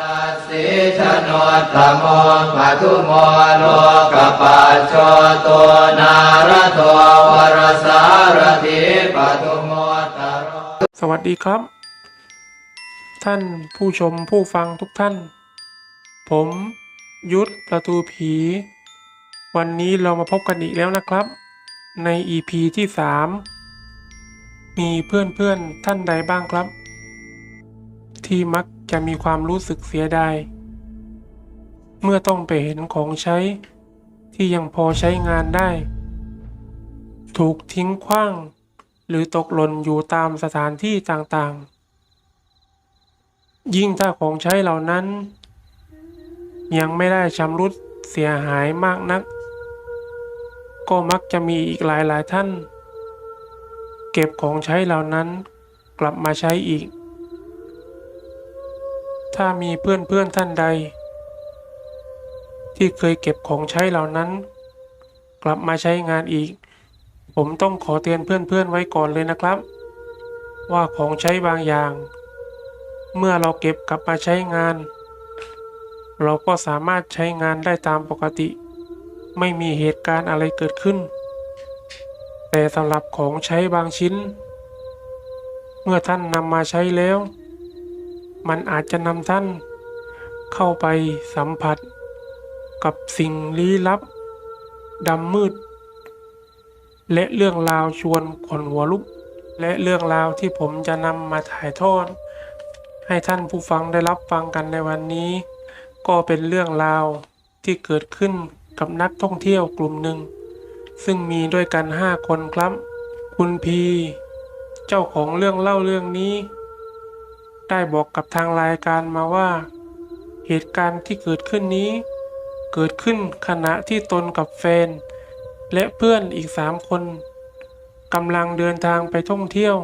ตัสสิชนตโมปทุโมโลกปัจโชโตนารโตวรสารถิปทุโมตโรสวัสดีครับ ท่านผู้ชมผู้ฟังทุกท่าน ผมยุทธประตูผี วันนี้เรามาพบกันอีกแล้วนะครับ ใน EP ที่ 3 มีเพื่อนๆท่านใดบ้างครับ ที่มัก จะมีความรู้สึกเสียดาย เมื่อต้องไปเห็นของใช้ที่ยังพอใช้งานได้ ถูกทิ้งขว้าง หรือตกหล่นอยู่ตามสถานที่ต่างๆ ยิ่งถ้าของใช้เหล่านั้น ยังไม่ได้ชำรุดเสียหายมากนัก ก็มักจะมีอีกหลายๆท่าน เก็บของใช้เหล่านั้นกลับมาใช้อีก ถ้ามีเพื่อนๆท่านใด ที่เคยเก็บของใช้เหล่านั้น กลับมาใช้งานอีก ผมต้องขอเตือนเพื่อนๆไว้ก่อนเลยนะครับ ว่าของใช้บางอย่าง เมื่อเราเก็บกลับมาใช้งาน เราก็สามารถใช้งานได้ตามปกติ ไม่มีเหตุการณ์อะไรเกิดขึ้น แต่สำหรับของใช้บางชิ้น เมื่อท่านนำมาใช้แล้ว มันอาจจะนำท่าน เข้าไปสัมผัส กับสิ่งลี้ลับดำมืด และเรื่องราวชวนขนหัวลุก และเรื่องราวที่ผมจะนำมาถ่ายทอด ให้ท่านผู้ฟังได้รับฟังกันในวันนี้ ก็เป็นเรื่องราวที่เกิดขึ้นกับนักท่องเที่ยวกลุ่มหนึ่ง ซึ่งมีด้วยกันห้าคนครับ คุณพี เจ้าของเรื่องเล่าเรื่องนี้ ได้บอกกับทางรายการมาว่า เหตุการณ์ที่เกิดขึ้นนี้ เกิดขึ้นขณะที่ตนกับแฟน และเพื่อนอีกสามคนกำลังเดินทางไปท่องเที่ยว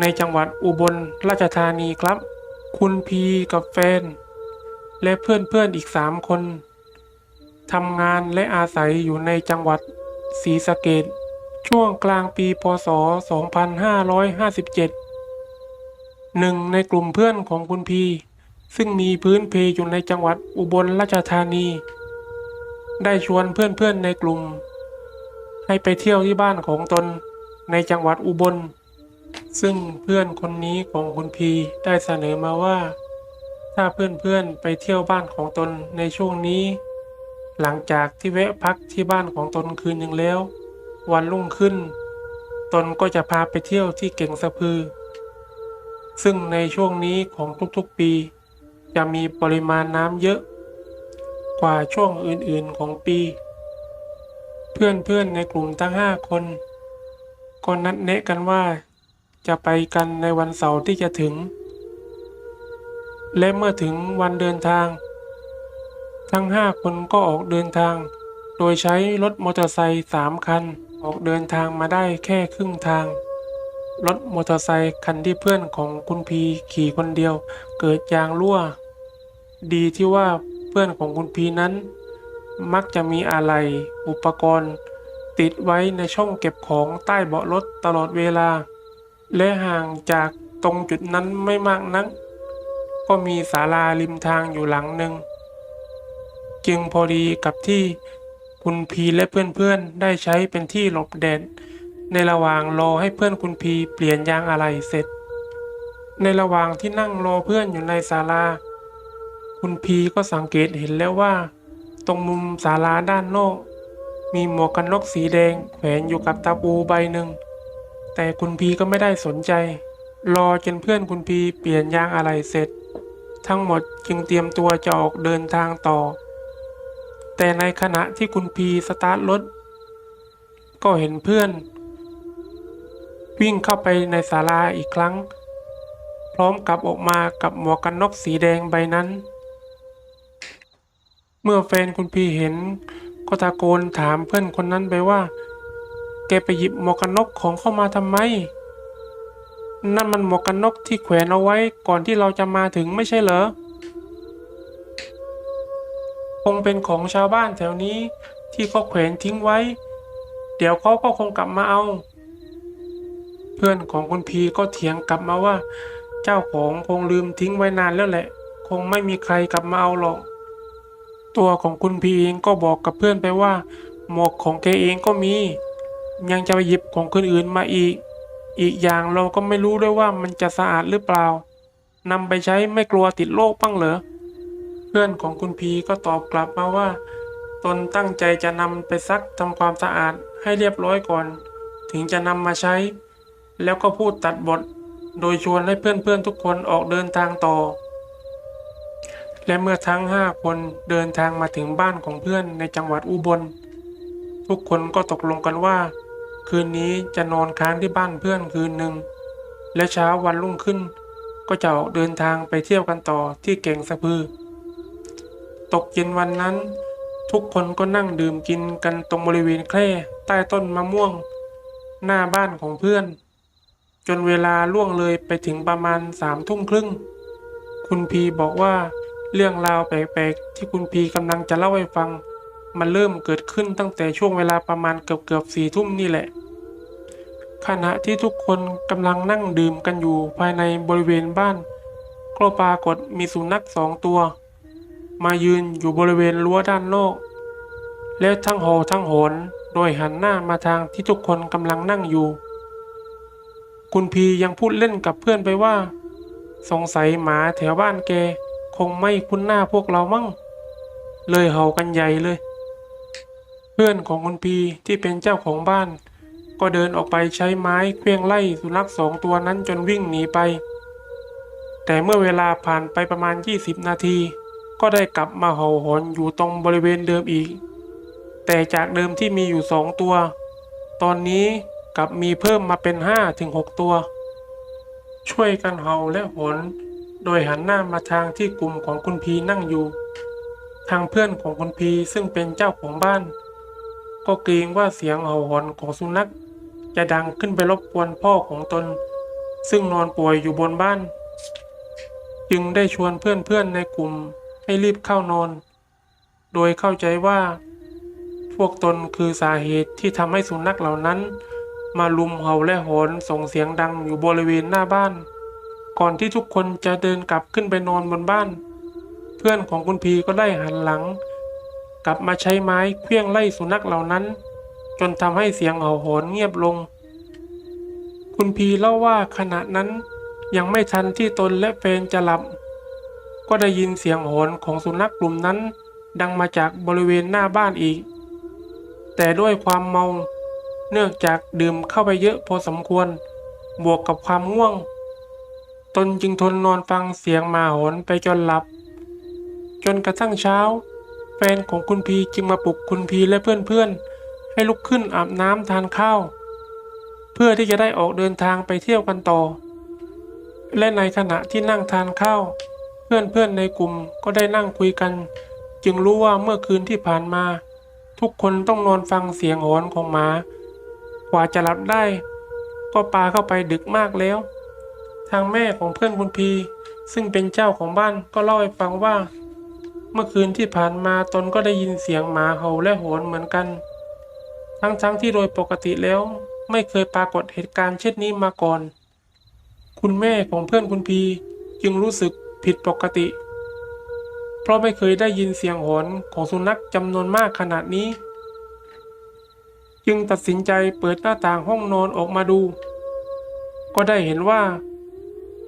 ในจังหวัดอุบลราชธานีครับ คุณพีกับแฟน และเพื่อนๆอีกสามคนทำงานและอาศัยอยู่ในจังหวัดศรีสะเกดช่วงกลางปีพศ 2557 หนึ่งในกลุ่มเพื่อนของคุณพี ซึ่งมีพื้นเพอยู่ในจังหวัดอุบลราชธานี ได้ชวนเพื่อนๆในกลุ่ม ให้ไปเที่ยวที่บ้านของตนในจังหวัดอุบล ซึ่งเพื่อนคนนี้ของคุณพีได้เสนอมาว่า ถ้าเพื่อนๆไปเที่ยวบ้านของตนในช่วงนี้ หลังจากที่แวะพักที่บ้านของตนคืนหนึ่งแล้ว วันรุ่งขึ้น ตนก็จะพาไปเที่ยวที่เก่งสะพือ ซึ่งในช่วงนี้ของทุกๆปี จะมีปริมาณน้ำเยอะ กว่าช่วงอื่นๆของปี เพื่อนๆในกลุ่มทั้งห้าคนก็นัดแนะกันว่า จะไปกันในวันเสาร์ที่จะถึง และเมื่อถึงวันเดินทาง ทั้งห้าคนก็ออกเดินทาง โดยใช้รถมอเตอร์ไซค์สามคันออกเดินทางมาได้แค่ครึ่งทาง รถมอเตอร์ไซค์คันที่เพื่อนของคุณพีขี่คนเดียว เกิดยางรั่ว ดีที่ว่าเพื่อนของคุณพีนั้น มักจะมีอะไรอุปกรณ์ ติดไว้ในช่องเก็บของใต้เบาะรถตลอดเวลา และห่างจากตรงจุดนั้นไม่มากนัก ก็มีศาลาริมทางอยู่หลังหนึ่ง จึงพอดีกับที่คุณพีและเพื่อนๆได้ใช้เป็นที่หลบแดด ในระหว่างรอให้เพื่อนคุณพีเปลี่ยนยางอะไหล่เสร็จ ในระหว่างที่นั่งรอเพื่อนอยู่ในศาลา คุณพีก็สังเกตเห็นแล้วว่า ตรงมุมศาลาด้านนอก มีหมวกกันน็อกสีแดงแขวนอยู่กับตาปูใบหนึ่ง แต่คุณพีก็ไม่ได้สนใจ รอจนเพื่อนคุณพีเปลี่ยนยางอะไหล่เสร็จ ทั้งหมดจึงเตรียมตัวจะออกเดินทางต่อ แต่ในขณะที่คุณพีสตาร์ทรถก็เห็นเพื่อน วิ่งเข้าไปในศาลาอีกครั้ง พร้อมกับออกมากับหมวกกันน็อกสีแดงใบนั้น เมื่อแฟนคุณพีเห็น ก็ตะโกนถามเพื่อนคนนั้นไปว่า แกไปหยิบหมวกกันน็อกของเข้ามาทำไม นั่นมันหมวกกันน็อกที่แขวนเอาไว้ก่อนที่เราจะมาถึงไม่ใช่เหรอคงเป็นของชาวบ้านแถวนี้ที่เขาแขวนทิ้งไว้ เดี๋ยวเขาก็คงกลับมาเอา เพื่อนของคุณพีก็เถียงกลับมาว่า เจ้าของคงลืมทิ้งไว้นานแล้วแหละ คงไม่มีใครกลับมาเอาหรอก ตัวของคุณพีเองก็บอกกับเพื่อนไปว่า หมวกของแกเองก็มี ยังจะไปหยิบของคนอื่นมาอีก อีกอย่างเราก็ไม่รู้ด้วยว่ามันจะสะอาดหรือเปล่านำไปใช้ไม่กลัวติดโรคบ้างเหรอเพื่อนของคุณพีก็ตอบกลับมาว่า ตนตั้งใจจะนำไปซักทำความสะอาดให้เรียบร้อยก่อน ถึงจะนำมาใช้ แล้วก็พูดตัดบท โดยชวนให้เพื่อนๆทุกคนออกเดินทางต่อ และเมื่อทั้งห้าคนเดินทางมาถึงบ้านของเพื่อนในจังหวัดอุบล ทุกคนก็ตกลงกันว่า คืนนี้จะนอนค้างที่บ้านเพื่อนคืนหนึ่ง และเช้าวันรุ่งขึ้น ก็จะออกเดินทางไปเที่ยวกันต่อที่เก่งสะพือ ตกเย็นวันนั้น ทุกคนก็นั่งดื่มกินกันตรงบริเวณแคร่ใต้ต้นมะม่วง หน้าบ้านของเพื่อน จนเวลาล่วงเลยไปถึงประมาณสามทุ่มครึ่ง คุณพีบอกว่าเรื่องราวแปลกๆ ที่คุณพีกำลังจะเล่าให้ฟัง มันเริ่มเกิดขึ้นตั้งแต่ช่วงเวลาประมาณเกือบๆสี่ทุ่มนี่แหละ ขณะที่ทุกคนกำลังนั่งดื่มกันอยู่ภายในบริเวณบ้านก็ปรากฏมีสุนัขสองตัว มายืนอยู่บริเวณรั้วด้านนอก แล้วทั้งโหอทั้งโหนโดยหันหน้ามาทางที่ทุกคนกำลังนั่งอยู่ คุณพียังพูดเล่นกับเพื่อนไปว่า สงสัยหมาแถวบ้านแก คงไม่คุ้นหน้าพวกเรามั่ง เลยเห่ากันใหญ่เลย เพื่อนของคุณพีที่เป็นเจ้าของบ้าน ก็เดินออกไปใช้ไม้เคลื่องไล่สุนัขสองตัวนั้นจนวิ่งหนีไป แต่เมื่อเวลาผ่านไปประมาณ 20 นาที ก็ได้กลับมาเห่าหอนอยู่ตรงบริเวณเดิมอีก แต่จากเดิมที่มีอยู่สองตัว ตอนนี้ กับมีเพิ่มมาเป็นห้าถึงหกตัว ช่วยกันเห่าและหอนโดยหันหน้ามาทางที่กลุ่มของคุณพีนั่งอยู่ ทางเพื่อนของคุณพีซึ่งเป็นเจ้าของบ้าน ก็เกรงว่าเสียงเห่าหอนของสุนัขจะดังขึ้นไปรบกวนพ่อของตน ซึ่งนอนป่วยอยู่บนบ้าน จึงได้ชวนเพื่อนๆในกลุ่มให้รีบเข้านอน โดยเข้าใจว่า พวกตนคือสาเหตุที่ทำให้สุนัขเหล่านั้น มาลุมเห่าและหอนส่งเสียงดังอยู่บริเวณหน้าบ้าน ก่อนที่ทุกคนจะเดินกลับขึ้นไปนอนบนบ้าน เพื่อนของคุณพีก็ได้หันหลัง กลับมาใช้ไม้เคลื่องไล่สุนัขเหล่านั้น จนทำให้เสียงเห่าหอนเงียบลง คุณพีเล่าว่าขณะนั้นยังไม่ทันที่ตนและแฟนจะหลับ ก็ได้ยินเสียงหอนของสุนัขกลุ่มนั้น ดังมาจากบริเวณหน้าบ้านอีก แต่ด้วยความเมา เนื่องจากดื่มเข้าไปเยอะพอสมควร บวกกับความง่วง ตนจึงทนนอนฟังเสียงหมาหอนไปจนหลับ จนกระทั่งเช้า แฟนของคุณพีจึงมาปลุกคุณพีและเพื่อนๆ ให้ลุกขึ้นอาบน้ำทานข้าว เพื่อที่จะได้ออกเดินทางไปเที่ยวกันต่อ และในขณะที่นั่งทานข้าว เพื่อนๆในกลุ่มก็ได้นั่งคุยกัน จึงรู้ว่าเมื่อคืนที่ผ่านมา ทุกคนต้องนอนฟังเสียงหอนของหมา ว่าจะหลับได้ ก็ปาเข้าไปดึกมากแล้ว ทางแม่ของเพื่อนคุณพี ซึ่งเป็นเจ้าของบ้านก็เล่าให้ฟังว่า เมื่อคืนที่ผ่านมาตนก็ได้ยินเสียงหมาเห่าและโหนเหมือนกัน ทั้งๆที่โดยปกติแล้ว ไม่เคยปรากฏเหตุการณ์เช่นนี้มาก่อน คุณแม่ของเพื่อนคุณพีจึงรู้สึกผิดปกติ เพราะไม่เคยได้ยินเสียงหอนของสุนัขจำนวนมากขนาดนี้ จึงตัดสินใจเปิดหน้าต่างห้องนอนออกมาดู ก็ได้เห็นว่า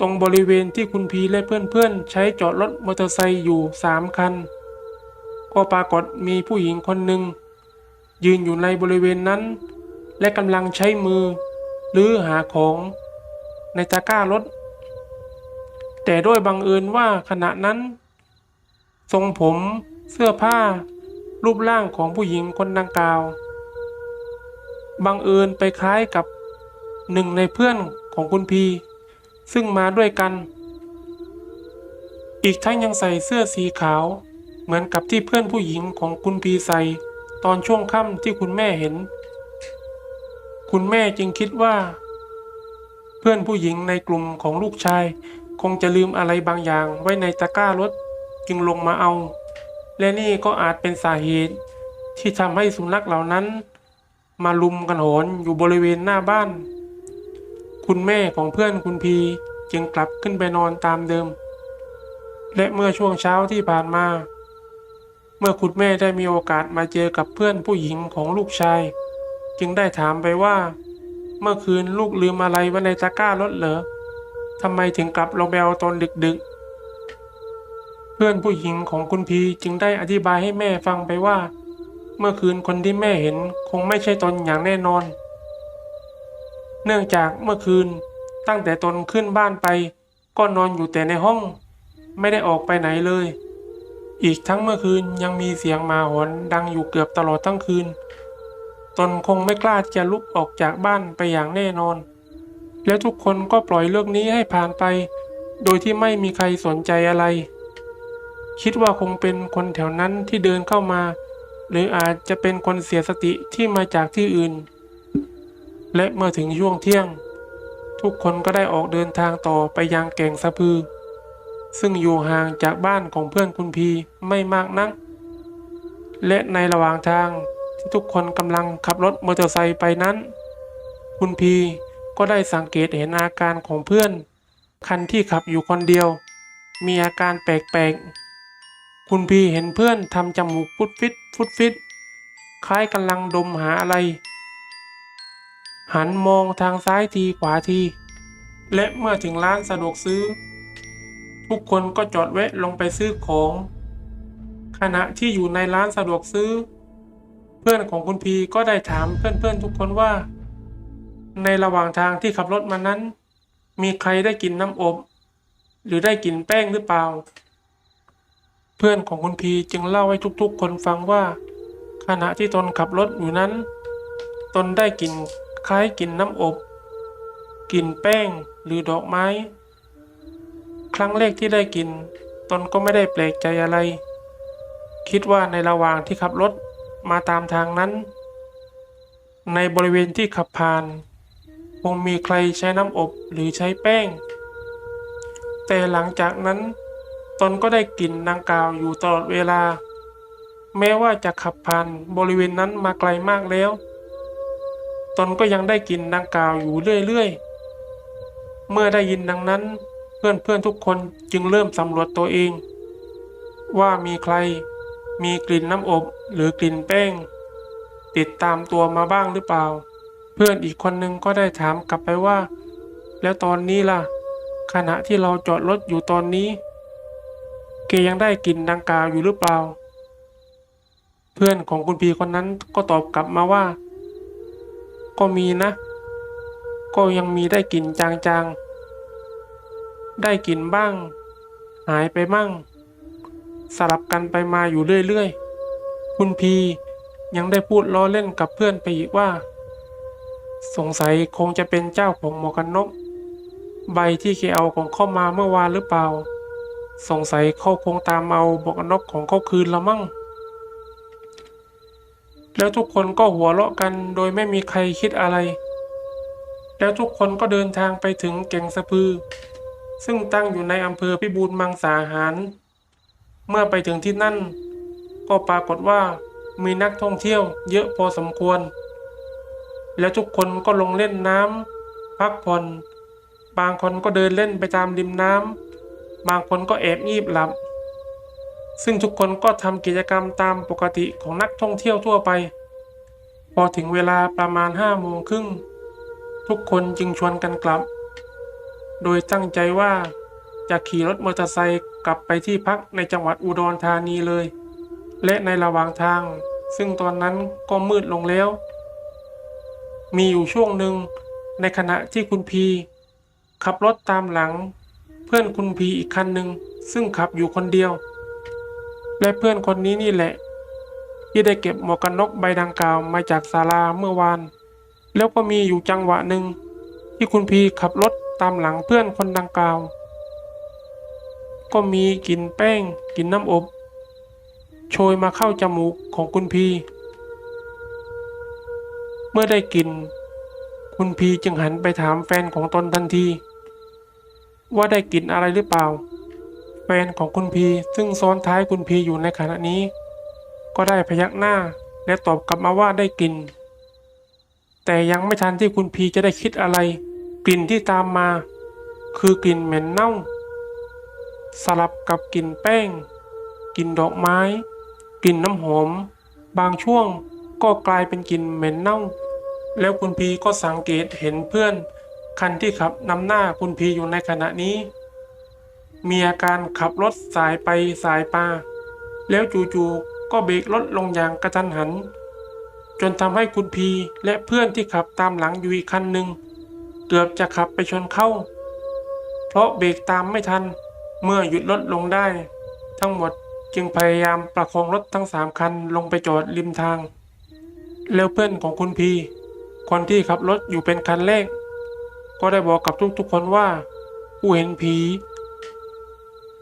ตรงบริเวณที่คุณพีและเพื่อนๆ ใช้จอดรถมอเตอร์ไซค์อยู่สามคัน ก็ปรากฏมีผู้หญิงคนหนึ่ง ยืนอยู่ในบริเวณนั้น และกำลังใช้มือหรือหาของในตะกร้ารถ แต่ด้วยบังเอิญว่าขณะนั้น ทรงผมเสื้อผ้า รูปร่างของผู้หญิงคนดังกล่าว บังเอิญไปคล้ายกับหนึ่งในเพื่อนของคุณพี ซึ่งมาด้วยกัน อีกทั้งยังใส่เสื้อสีขาว เหมือนกับที่เพื่อนผู้หญิงของคุณพีใส่ ตอนช่วงค่ำที่คุณแม่เห็น คุณแม่จึงคิดว่า เพื่อนผู้หญิงในกลุ่มของลูกชาย คงจะลืมอะไรบางอย่างไว้ในตะกร้ารถจึงลงมาเอา และนี่ก็อาจเป็นสาเหตุที่ทำให้สุนัขเหล่านั้น มาลุมกันโหนอยู่บริเวณหน้าบ้าน คุณแม่ของเพื่อนคุณพีจึงกลับขึ้นไปนอนตามเดิม และเมื่อช่วงเช้าที่ผ่านมา เมื่อคุณแม่ได้มีโอกาสมาเจอกับเพื่อนผู้หญิงของลูกชาย จึงได้ถามไปว่า เมื่อคืนลูกลืมอะไรไว้ในตะกร้ารถเหรอทำไมถึงกลับลงไปเอาตอนดึกๆ เพื่อนผู้หญิงของคุณพีจึงได้อธิบายให้แม่ฟังไปว่า เมื่อคืนคนที่แม่เห็นคงไม่ใช่ตนอย่างแน่นอน เนื่องจากเมื่อคืนตั้งแต่ตนขึ้นบ้านไป ก็นอนอยู่แต่ในห้อง ไม่ได้ออกไปไหนเลย อีกทั้งเมื่อคืนยังมีเสียงหมาหอนดังอยู่เกือบตลอดทั้งคืน ตนคงไม่กล้าจะลุกออกจากบ้านไปอย่างแน่นอน แล้วทุกคนก็ปล่อยเรื่องนี้ให้ผ่านไป โดยที่ไม่มีใครสนใจอะไร คิดว่าคงเป็นคนแถวนั้นที่เดินเข้ามา หรืออาจจะเป็นคนเสียสติที่มาจากที่อื่น และเมื่อถึงช่วงเที่ยง ทุกคนก็ได้ออกเดินทางต่อไปยังแก่งสะพือ ซึ่งอยู่ห่างจากบ้านของเพื่อนคุณพีไม่มากนัก และในระหว่างทางที่ทุกคนกำลังขับรถมอเตอร์ไซค์ไปนั้น คุณพีก็ได้สังเกตเห็นอาการของเพื่อน คันที่ขับอยู่คนเดียว มีอาการแปลกๆ คุณพีเห็นเพื่อนทำจมูกฟุดฟิตฟุดฟิต คล้ายกำลังดมหาอะไร หันมองทางซ้ายทีขวาที และเมื่อถึงร้านสะดวกซื้อ ทุกคนก็จอดแวะลงไปซื้อของ ขณะที่อยู่ในร้านสะดวกซื้อ เพื่อนของคุณพีก็ได้ถามเพื่อนๆทุกคนว่า ในระหว่างทางที่ขับรถมานั้น มีใครได้กินน้ำอบ หรือได้กินแป้งหรือเปล่า เพื่อนของคุณพีจึงเล่าให้ทุกๆ คนฟังว่า ขณะที่ตนขับรถอยู่นั้น ตนได้กลิ่นคล้ายกลิ่นน้ำอบกลิ่นแป้งหรือดอกไม้ ครั้งแรกที่ได้กลิ่นตนก็ไม่ได้แปลกใจอะไร คิดว่าในระหว่างที่ขับรถมาตามทางนั้น ในบริเวณที่ขับผ่าน คงมีใครใช้น้ำอบหรือใช้แป้ง แต่หลังจากนั้น ตนก็ได้กลิ่นดังกล่าวอยู่ตลอดเวลา แม้ว่าจะขับผ่านบริเวณนั้นมาไกลมากแล้ว ตนก็ยังได้กลิ่นดังกล่าวอยู่เรื่อยๆ เมื่อได้ยินดังนั้น เพื่อนๆทุกคนจึงเริ่มสำรวจตัวเอง ว่ามีใครมีกลิ่นน้ำอบหรือกลิ่นแป้ง ติดตามตัวมาบ้างหรือเปล่า เพื่อนอีกคนนึงก็ได้ถามกลับไปว่า แล้วตอนนี้ล่ะ ขณะที่เราจอดรถอยู่ตอนนี้ เกยังได้กลิ่นดังกล่าวอยู่หรือเปล่า เพื่อนของคุณพีคนนั้นก็ตอบกลับมาว่า ก็มีนะ ก็ยังมีได้กลิ่นจางๆ ได้กลิ่นบ้าง หายไปบ้าง สลับกันไปมาอยู่เรื่อยๆ คุณพียังได้พูดล้อเล่นกับเพื่อนไปอีกว่า สงสัยคงจะเป็นเจ้าของหมวกกันน็อกใบที่เคเอาของเข้ามาเมื่อวานหรือเปล่า สงสัยเขาคงตามเอาหมวกกันน็อกของเขาคืนล้วมั้งแล้วทุกคนก็หัวเราะกันโดยไม่มีใครคิดอะไร แล้วทุกคนก็เดินทางไปถึงแก่งสะพือ ซึ่งตั้งอยู่ในอำเภอพิบูลมังสาหาร เมื่อไปถึงที่นั่น ก็ปรากฏว่ามีนักท่องเที่ยวเยอะพอสมควร แล้วทุกคนก็ลงเล่นน้ำพักผ่อน บางคนก็เดินเล่นไปตามริมน้ำ บางคนก็แอบงีบหลับ ซึ่งทุกคนก็ทำกิจกรรมตามปกติของนักท่องเที่ยวทั่วไป พอถึงเวลาประมาณห้าโมงครึ่ง ทุกคนจึงชวนกันกลับ โดยตั้งใจว่าจะขี่รถมอเตอร์ไซค์กลับไปที่พักในจังหวัดอุดรธานีเลย และในระหว่างทาง ซึ่งตอนนั้นก็มืดลงแล้ว มีอยู่ช่วงหนึ่งในขณะที่คุณพีขับรถตามหลัง เพื่อนคุณพีอีกคันหนึ่งซึ่งขับอยู่คนเดียว และเพื่อนคนนี้นี่แหละ ที่ได้เก็บหมวกกันน็อกใบดังกล่าวมาจากศาลาเมื่อวาน แล้วก็มีอยู่จังหวะหนึ่งที่คุณพีขับรถตามหลังเพื่อนคนดังกล่าว ก็มีกลิ่นแป้งกลิ่นน้ำอบ โชยมาเข้าจมูกของคุณพี เมื่อได้กลิ่นคุณพีจึงหันไปถามแฟนของตนทันที ว่าได้กลิ่นอะไรหรือเปล่า แฟนของคุณพีซึ่งซ้อนท้ายคุณพีอยู่ในขณะนี้ ก็ได้พยักหน้าและตอบกลับมาว่าได้กลิ่น แต่ยังไม่ทันที่คุณพีจะได้คิดอะไร กลิ่นที่ตามมา คือกลิ่นเหม็นเน่า สลับกับกลิ่นแป้ง กลิ่นดอกไม้ กลิ่นน้ำหอม บางช่วงก็กลายเป็นกลิ่นเหม็นเน่า แล้วคุณพีก็สังเกตเห็นเพื่อน คันที่ขับนำหน้าคุณพีอยู่ในขณะนี้ มีอาการขับรถสายไปสายมาแล้วจู่ๆก็เบรกรถลงอย่างกระทันหัน จนทำให้คุณพีและเพื่อนที่ขับตามหลังอยู่อีกคันหนึ่งเกือบจะขับไปชนเข้า เพราะเบรกตามไม่ทันเมื่อหยุดรถลงได้ ทั้งหมดจึงพยายามประคองรถทั้งสามคันลงไปจอดริมทาง แล้วเพื่อนของคุณพีคนที่ขับรถอยู่เป็นคันแรก ก็ได้บอกกับทุกๆคนว่าผู้เห็นผี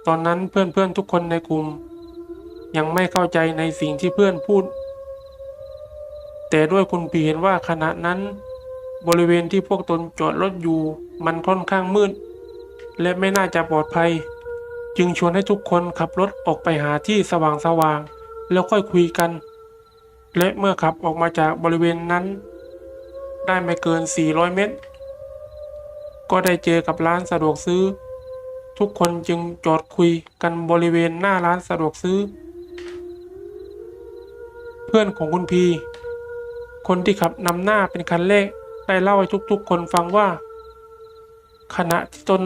ตอนนั้นเพื่อนๆทุกคนในกลุ่ม ยังไม่เข้าใจในสิ่งที่เพื่อนพูด แต่ด้วยคุณพีเห็นว่าขณะนั้น บริเวณที่พวกตนจอดรถอยู่มันค่อนข้างมืด และไม่น่าจะปลอดภัย จึงชวนให้ทุกคนขับรถออกไปหาที่สว่างๆแล้วค่อยคุยกัน และเมื่อขับออกมาจากบริเวณนั้น ได้ไม่เกิน 400 เมตร ก็ได้เจอกับร้านสะดวกซื้อ ทุกคนจึงจอดคุยกันบริเวณหน้าร้านสะดวกซื้อ เพื่อนของคุณพี คนที่ขับนำหน้าเป็นคันแรกได้เล่าให้ทุกๆ คนฟังว่า ขณะที่ตน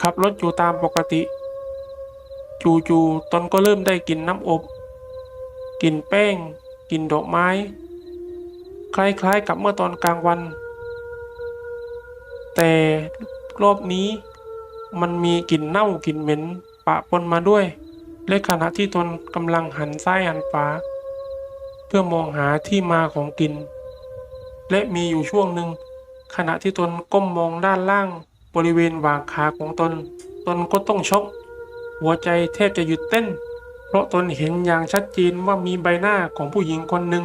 ขับรถอยู่ตามปกติ จู่ๆตนก็เริ่มได้กลิ่นน้ำอบกลิ่นแป้งกลิ่นดอกไม้ คล้ายๆกับเมื่อตอนกลางวัน แต่รอบนี้มันมีกลิ่นเน่ากลิ่นเหม็นปะปนมาด้วย และขณะที่ตนกำลังหันซ้ายหันขวาเพื่อมองหาที่มาของกลิ่นและมีอยู่ช่วงหนึ่ง ขณะที่ตนก้มมองด้านล่างบริเวณหว่างขาของตน ตนก็ต้องช็อกหัวใจแทบจะหยุดเต้น เพราะตนเห็นอย่างชัดเจนว่ามีใบหน้าของผู้หญิงคนหนึ่ง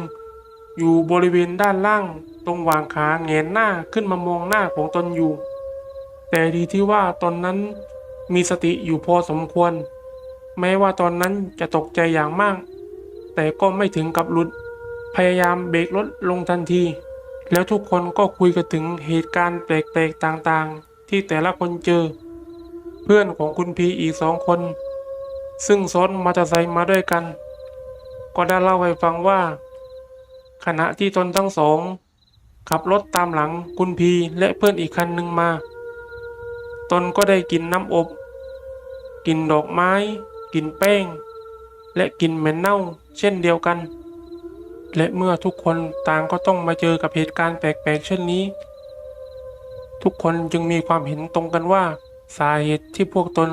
อยู่บริเวณด้านล่าง ตรงวางขาแงนหน้าขึ้นมามองหน้าของตนอยู่ แต่ดีที่ว่าตอนนั้นมีสติอยู่พอสมควร แม้ว่าตอนนั้นจะตกใจอย่างมาก แต่ก็ไม่ถึงกับหลุด พยายามเบรกรถลงทันที แล้วทุกคนก็คุยกันถึงเหตุการณ์แปลกๆต่างๆ ที่แต่ละคนเจอ เพื่อนของคุณพีอีกสองคน ซึ่งซ้อนมอเตอร์ไซค์มาด้วยกัน ก็ได้เล่าให้ฟังว่า ขณะที่ตนทั้งสอง ขับรถตามหลังคุณพีและเพื่อนอีกคันหนึ่งมา ตนก็ได้กินน้ำอบ กินดอกไม้ กินแป้ง และกินเหม็นเน่าเช่นเดียวกัน และเมื่อทุกคนต่างก็ต้องมาเจอกับเหตุการณ์แปลกๆเช่นนี้ ทุกคนจึงมีความเห็นตรงกันว่า สาเหตุที่พวกตน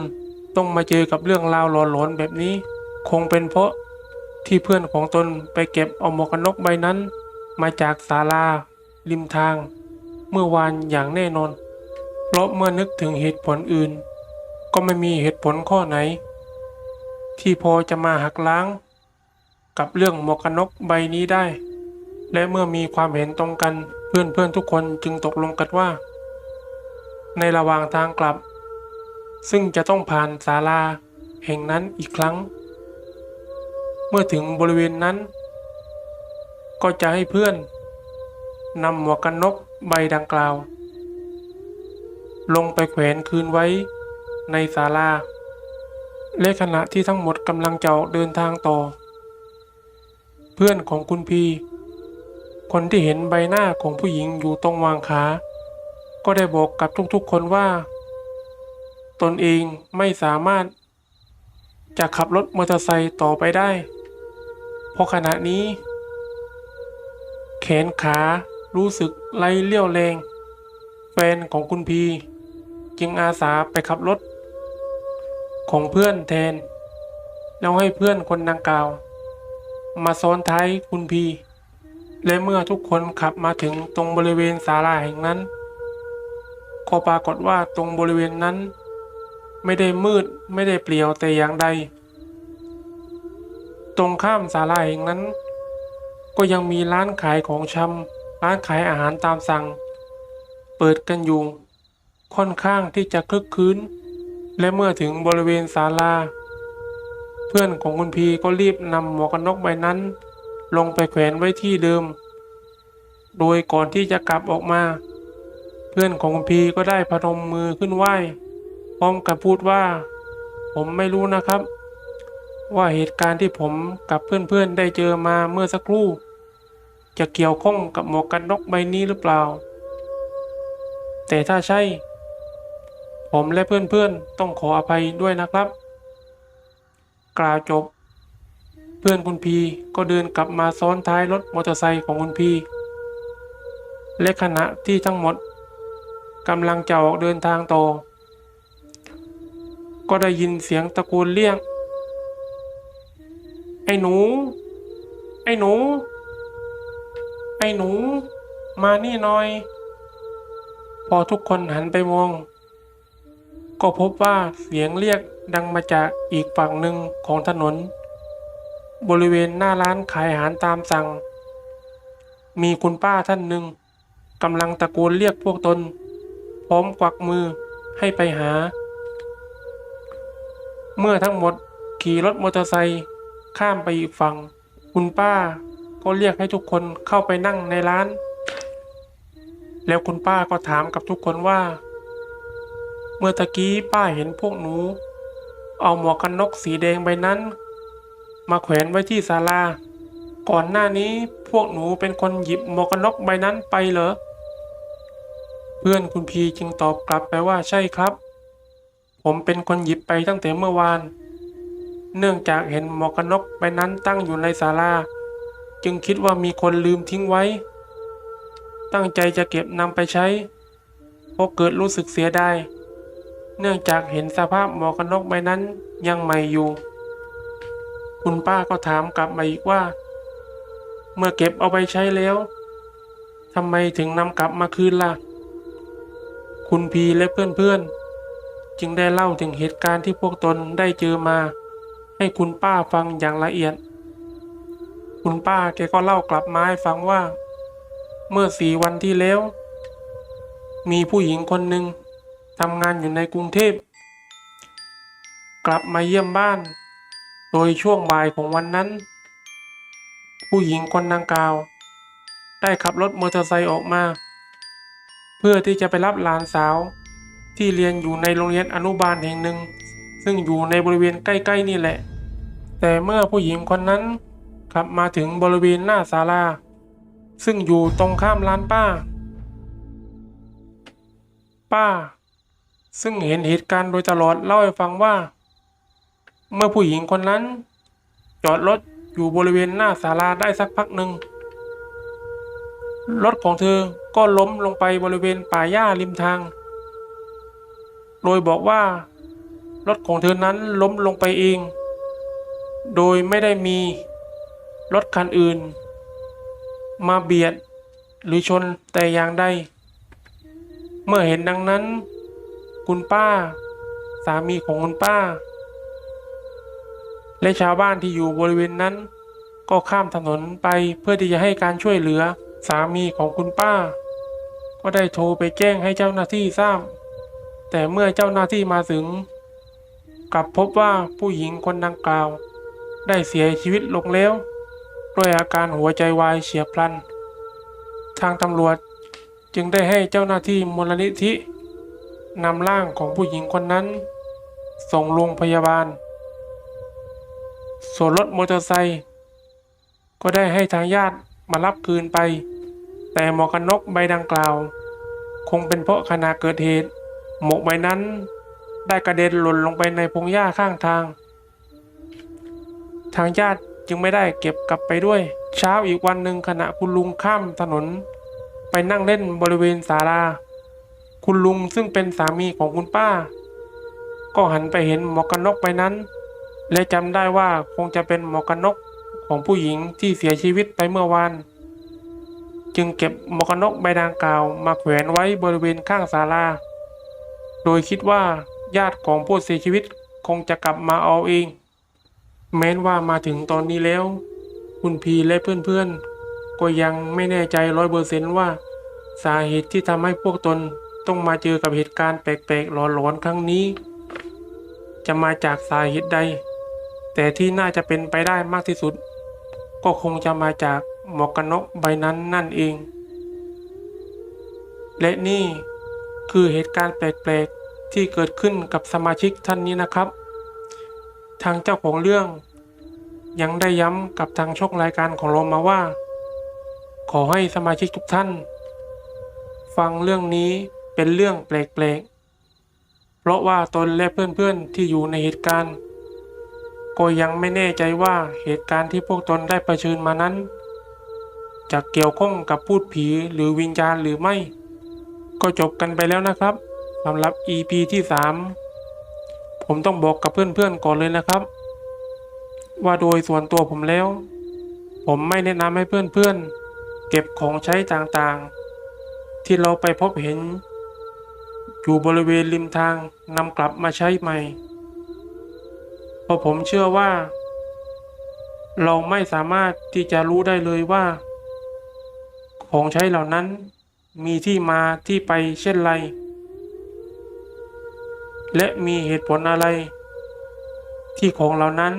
ต้องมาเจอกับเรื่องราวหลอนๆแบบนี้ คงเป็นเพราะที่เพื่อนของตนไปเก็บเอาหมวกกันน็อกใบนั้น มาจากศาลา ริมทาง เมื่อวานอย่างแน่นอน เพราะเมื่อนึกถึงเหตุผลอื่น ก็ไม่มีเหตุผลข้อไหน ที่พอจะมาหักล้าง กับเรื่องหมวกกันน็อกใบนี้ได้ และเมื่อมีความเห็นตรงกันเพื่อนๆทุกคนจึงตกลงกันว่า ในระหว่างทางกลับ ซึ่งจะต้องผ่านศาลาแห่งนั้นอีกครั้ง เมื่อถึงบริเวณนั้น ก็จะให้เพื่อน นำหมวกกันน็อกใบดังกล่าว ลงไปแขวนคืนไว้ในศาลา และขณะที่ทั้งหมดกำลังจะออกเดินทางต่อ เพื่อนของคุณพี คนที่เห็นใบหน้าของผู้หญิงอยู่ตรงวางขา ก็ได้บอกกับทุกๆคนว่า ตนเองไม่สามารถ จะขับรถมอเตอร์ไซค์ต่อไปได้ เพราะขณะนี้ แขนขา รู้สึกไร้เลี่ยวแรง แฟนของคุณพี จึงอาสาไปขับรถ ของเพื่อนแทน แล้วให้เพื่อนคนดังกล่าว มาซ้อนท้ายคุณพี และเมื่อทุกคนขับมาถึงตรงบริเวณศาลาแห่งนั้น ก็ปรากฏว่าตรงบริเวณนั้น ไม่ได้มืดไม่ได้เปลี่ยวแต่อย่างใด ตรงข้ามศาลาแห่งนั้น ก็ยังมีร้านขายของชำ ร้านขายอาหารตามสั่ง เปิดกันอยู่ ค่อนข้างที่จะคลึกคื้นและเมื่อถึงบริเวณศาลา เพื่อนของคุณพีก็รีบนำหมวกกันน็อกใบนั้น ลงไปแขวนไว้ที่เดิม โดยก่อนที่จะกลับออกมา เพื่อนของคุณพีก็ได้พนมมือขึ้นไหว้พร้อมกับพูดว่า ผมไม่รู้นะครับ ว่าเหตุการณ์ที่ผมกับเพื่อนๆได้เจอมาเมื่อสักครู่ จะเกี่ยวข้องกับหมวกกันน็อกใบนี้หรือเปล่า แต่ถ้าใช่ ผมและเพื่อนๆต้องขออภัยด้วยนะครับ กล่าวจบ เพื่อนคุณพีก็เดินกลับมาซ้อนท้ายรถมอเตอร์ไซค์ของคุณพีและขณะที่ทั้งหมดกำลังจะออกเดินทางต่อ ก็ได้ยินเสียงตะโกนเรียก ไอ้หนู ไอ้หนู ไอ้หนู มานี่หน่อย พอทุกคนหันไปมอง ก็พบว่าเสียงเรียกดังมาจากอีกฝั่งหนึ่งของถนน บริเวณหน้าร้านขายอาหารตามสั่ง มีคุณป้าท่านหนึ่งกำลังตะโกนเรียกพวกตน พร้อมกวักมือให้ไปหา เมื่อทั้งหมดขี่รถมอเตอร์ไซค์ข้ามไปอีกฝั่ง คุณป้า ก็เรียกให้ทุกคนเข้าไปนั่งในร้าน แล้วคุณป้าก็ถามกับทุกคนว่า เมื่อตะกี้ป้าเห็นพวกหนู เอาหมวกกันน็อกสีแดงใบนั้น มาแขวนไว้ที่ศาลา ก่อนหน้านี้พวกหนูเป็นคนหยิบหมวกกันน็อกใบนั้นไปเหรอ เพื่อนคุณพีจึงตอบกลับไปว่าใช่ครับ ผมเป็นคนหยิบไปตั้งแต่เมื่อวาน เนื่องจากเห็นหมวกกันน็อกใบนั้นตั้งอยู่ในศาลา จึงคิดว่ามีคนลืมทิ้งไว้ ตั้งใจจะเก็บนำไปใช้เพราะเกิดรู้สึกเสียดายเนื่องจากเห็นสภาพหมวกกันน็อกใบนั้นยังใหม่อยู่ คุณป้าก็ถามกลับมาอีกว่า เมื่อเก็บเอาไปใช้แล้วทำไมถึงนำกลับมาคืนล่ะ คุณพีและเพื่อนๆ จึงได้เล่าถึงเหตุการณ์ที่พวกตนได้เจอมา ให้คุณป้าฟังอย่างละเอียด คุณป้าแกก็เล่ากลับมาให้ฟังว่า เมื่อสี่วันที่แล้ว มีผู้หญิงคนหนึ่งทำงานอยู่ในกรุงเทพ กลับมาเยี่ยมบ้าน โดยช่วงบ่ายของวันนั้น ผู้หญิงคนดังกล่าว ได้ขับรถมอเตอร์ไซค์ออกมา เพื่อที่จะไปรับหลานสาว ที่เรียนอยู่ในโรงเรียนอนุบาลแห่งหนึ่ง ซึ่งอยู่ในบริเวณใกล้ ๆ นี่แหละ แต่เมื่อผู้หญิงคนนั้น ขับมาถึงบริเวณหน้าศาลา ซึ่งอยู่ตรงข้ามร้านป้า ป้า ซึ่งเห็นเหตุการณ์โดยตลอดเล่าให้ฟังว่า เมื่อผู้หญิงคนนั้น จอดรถอยู่บริเวณหน้าศาลาได้สักพักหนึ่งรถของเธอก็ล้มลงไปบริเวณป่าหญ้าริมทาง โดยบอกว่ารถของเธอนั้นล้มลงไปเอง โดยไม่ได้มี รถคันอื่น มาเบียดหรือชนแต่อย่างใด เมื่อเห็นดังนั้น คุณป้า สามีของคุณป้า และชาวบ้านที่อยู่บริเวณนั้น ก็ข้ามถนนไปเพื่อที่จะให้การช่วยเหลือสามีของคุณป้า ก็ได้โทรไปแจ้งให้เจ้าหน้าที่ทราบ แต่เมื่อเจ้าหน้าที่มาถึง กลับพบว่าผู้หญิงคนดังกล่าว ได้เสียชีวิตลงแล้ว ด้วยอาการหัวใจวายเฉียบพลัน ทางตำรวจจึงได้ให้เจ้าหน้าที่มูลนิธินำร่างของผู้หญิงคนนั้น ส่งโรงพยาบาล ส่วนรถมอเตอร์ไซค์ก็ได้ให้ทางญาติมารับคืนไป แต่หมวกกันน็อกใบดังกล่าว คงเป็นเพราะขณะเกิดเหตุ หมวกใบนั้นได้กระเด็นหล่นลงไปในพงหญ้าข้างทาง ทางญาติ จึงไม่ได้เก็บกลับไปด้วย เช้าอีกวันหนึ่งขณะคุณลุงข้ามถนน ไปนั่งเล่นบริเวณศาลา คุณลุงซึ่งเป็นสามีของคุณป้า ก็หันไปเห็นหมวกกันน็อกใบนั้น และจำได้ว่าคงจะเป็นหมวกกันน็อกของผู้หญิงที่เสียชีวิตไปเมื่อวานจึงเก็บหมวกกันน็อกใบดังกล่าวมาแขวนไว้บริเวณข้างศาลา โดยคิดว่าญาติของผู้เสียชีวิตคงจะกลับมาเอาเอง แม้นว่ามาถึงตอนนี้แล้ว คุณพีและเพื่อนๆ ก็ยังไม่แน่ใจร้อยเปอร์เซนต์ว่า สาเหตุที่ทำให้พวกตนต้องมาเจอกับเหตุการณ์แปลกๆหลอนๆครั้งนี้ จะมาจากสาเหตุใด แต่ที่น่าจะเป็นไปได้มากที่สุด ก็คงจะมาจากหมวกกันน็อกใบนั้นนั่นเอง และนี่คือเหตุการณ์แปลกๆที่เกิดขึ้นกับสมาชิกท่านนี้นะครับ ทางเจ้าของเรื่อง ยังได้ย้ำกับทางช่องรายการของเรามาว่า ขอให้สมาชิกทุกท่าน ฟังเรื่องนี้เป็นเรื่องแปลกๆ เพราะว่าตนและเพื่อนๆที่อยู่ในเหตุการณ์ ก็ยังไม่แน่ใจว่าเหตุการณ์ที่พวกตนได้เผชิญมานั้น จะเกี่ยวข้องกับพูดผีหรือวิญญาณหรือไม่ ก็จบกันไปแล้วนะครับสำหรับ EP ที่ 3 ผมต้องบอกกับเพื่อนๆก่อนเลยนะครับ ว่าโดยส่วนตัวผมแล้ว ผมไม่แนะนำให้เพื่อนๆ เก็บของใช้ต่างๆ ที่เราไปพบเห็น อยู่บริเวณริมทางนำกลับมาใช้ใหม่ เพราะผมเชื่อว่า เราไม่สามารถที่จะรู้ได้เลยว่า ของใช้เหล่านั้นมีที่มาที่ไปเช่นไร และมีเหตุผลอะไร ที่ของเหล่านั้น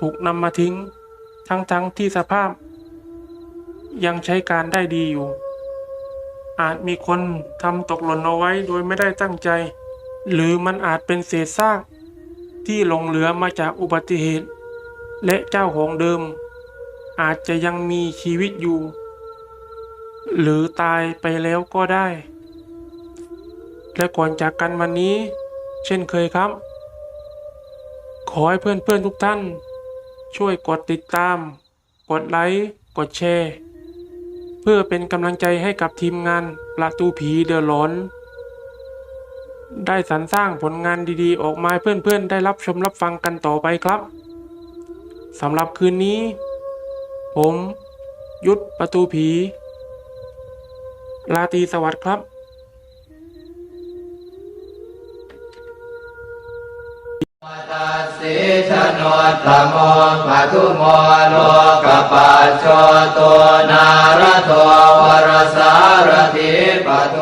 ถูกนำมาทิ้ง ทั้งๆทที่สภาพ ยังใช้การได้ดีอยู่ อาจมีคนทำตกหล่นเอาไว้โดยไม่ได้ตั้งใจ หรือมันอาจเป็นเศษซาก ที่หลงเหลือมาจากอุบัติเหตุ และเจ้าของเดิม อาจจะยังมีชีวิตอยู่ หรือตายไปแล้วก็ได้และก่อนจากกันวันนี้ เช่นเคยครับ ขอให้เพื่อนๆทุกท่าน ช่วยกดติดตาม กดไลค์กดแชร์ เพื่อเป็นกำลังใจให้กับทีมงานประตูผีเดือดร้อน ได้สรรสร้างผลงานดีๆ ออกมาเพื่อนๆ ได้รับชมรับฟังกันต่อไปครับสำหรับคืนนี้ ผม ยุทธประตูผีลาตรีสวัสดิ์ครับ สีชนตโมปัทุโมโลกปัจโตัวนารโทวรสารติปัทุ